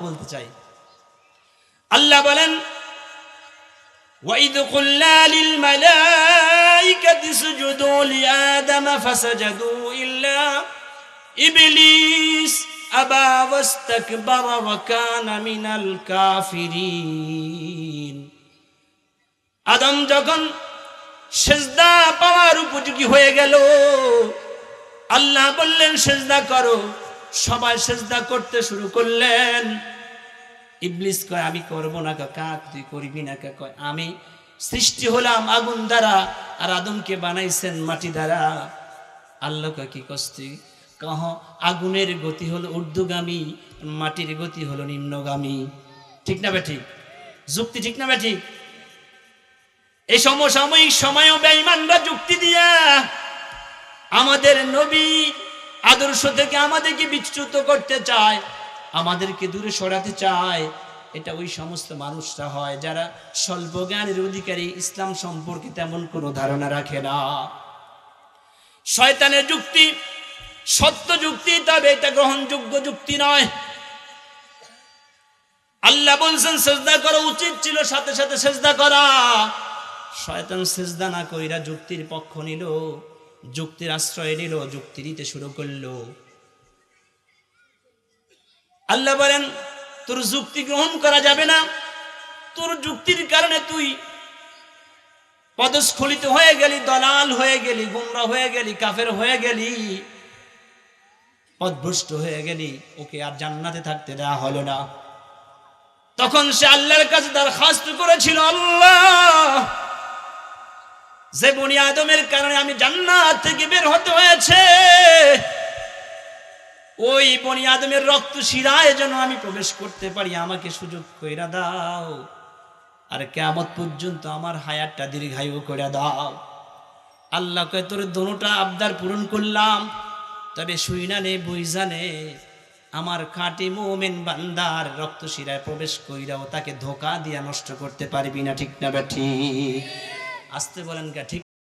বলতে চাই আল্লাহ বলেন وإذ قلنا للملائكة اسجدوا لآدم فسجدوا إلا إبليس أبى واستكبر وكان من الكافرين আদম যখন সেজদা পাওয়ার উপযোগী হয়ে গেল আল্লাহ বললেন সেজদা করো সবাই সেজদা করতে শুরু করলেন। ইবলিস কয়, আমি করব না কাক, তুই করবি না কয়, আমি সৃষ্টি হলাম আগুন দ্বারা আর আদমকে বানাইছেন মাটি দ্বারা। আল্লাহ কি কস্তি কহ, আগুনের গতি হলো ঊর্ধ্বগামী, মাটির গতি হলো নিম্নগামী। ঠিক না বে ঠিক? যুক্তি ঠিক না বে ঠিক? এই সমসাময়িক সময়ও বেঈমানরা যুক্তি দিয়া আমাদের নবী আদর্শ থেকে আমাদেরকে বিচ্যুত করতে চায়, আমাদেরকে দূরে সরাতে চায়, এটা ওই সমস্ত মানুষরা হয় যারা স্বল্প জ্ঞানের অধিকারী, ইসলাম সম্পর্কে তেমন কোনো ধারণা রাখে না। শয়তানের যুক্তি, সত্য যুক্তি, তবে এটা গ্রহণযোগ্য যুক্তি নয়। আল্লাহ বলছেন, সেজদা করা উচিত ছিল, সাথে সাথে সেজদা করা। শয়তান সেজদা না কইরা যুক্তির পক্ষ নিল। যুক্তির আশ্রয় নিল, যুক্তি দিতে শুরু করল। আল্লাহ বলেন, তোর যুক্তি গ্রহণ করা যাবে না। তোর যুক্তির কারণে তুই পদস্খলিত হয়ে গেলি, দলাল হয়ে গেলি, গুমরা হয়ে গেলি, কাফের হয়ে গেলি পদভ্রষ্ট হয়ে গেলি। ওকে আর জান্নাতে থাকতে দেওয়া হলো না। তখন সে আল্লাহর কাছে দরখাস্ত করেছিল, আল্লাহ যে বনি আদমের কারণে আমি জান্নাত থেকে বের হতে হয়েছে, ওই বনি আদমের রক্ত শিরায় যেন আমি প্রবেশ করতে পারি, আমাকে সুযোগ কইরা দাও। আর কেমত পর্যন্ত আমার হায়াতটা দীর্ঘায়ু করে দাও। আল্লাহকে তোর দোনোটা আবদার পূরণ করলাম, তবে শুইনা নে নে আমার খাঁটি মোমেন বান্দার রক্ত শিরায় প্রবেশ কইরাও তাকে ধোকা দিয়া নষ্ট করতে পারবি না, ঠিক না বা ঠিক আসতে বলেন কে? ঠিক